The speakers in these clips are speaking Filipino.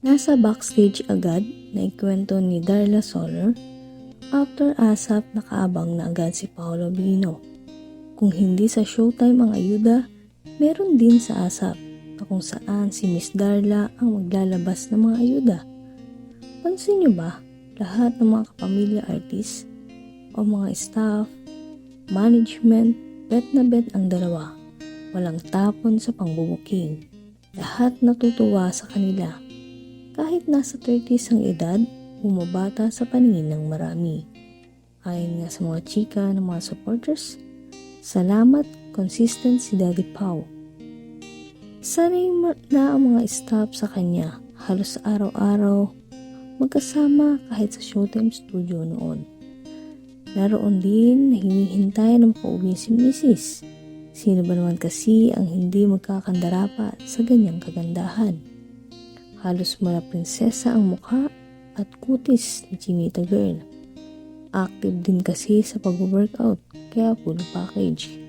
Nasa backstage agad na ikwento ni Darla Soler after ASAP nakaabang na agad si Paolo Bino. Kung hindi sa showtime ang ayuda, meron din sa ASAP na kung saan si Miss Darla ang maglalabas ng mga ayuda. Pansin niyo ba, lahat ng mga kapamilya artist o mga staff, management, bet na bet ang dalawa. Walang tapon sa pangbubuking. Lahat natutuwa sa kanila. Kahit nasa 30s ang edad, bumabata sa paningin ng marami. Ayon nga sa mga chika ng mga supporters, salamat, consistent si Daddy Pau. Sanay na ang mga staff sa kanya, halos araw-araw, magkasama kahit sa Showtime Studio noon. Naroon din na hinihintay ng pauwi si Mrs. Sino ba naman kasi ang hindi magkakandarapat sa ganyang kagandahan? Halos mala prinsesa ang mukha at kutis ni Chinita Girl. Active din kasi sa pag-workout kaya full package.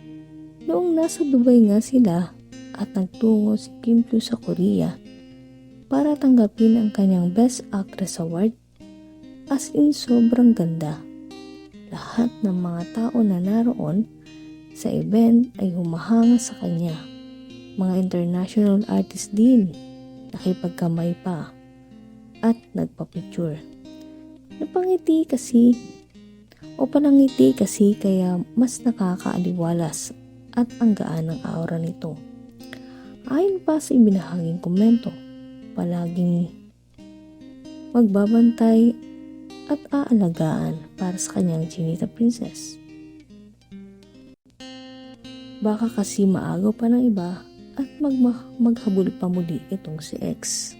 Noong nasa Dubai nga sila at nagtungo si Kim Kyu sa Korea para tanggapin ang kanyang Best Actress Award as in sobrang ganda. Lahat ng mga tao na naroon sa event ay humahanga sa kanya. Mga international artists din nakipagkamay pa at nagpa-picture. Napangiti kasi o panangiti kasi kaya mas nakakaaliwalas at ang gaan ng aura nito. Ayon pa sa ibinahaging komento, palaging magbabantay at aalagaan para sa kanyang Chinita Princess. Baka kasi maagaw pa ng iba at magma- maghabol pa muli itong si X.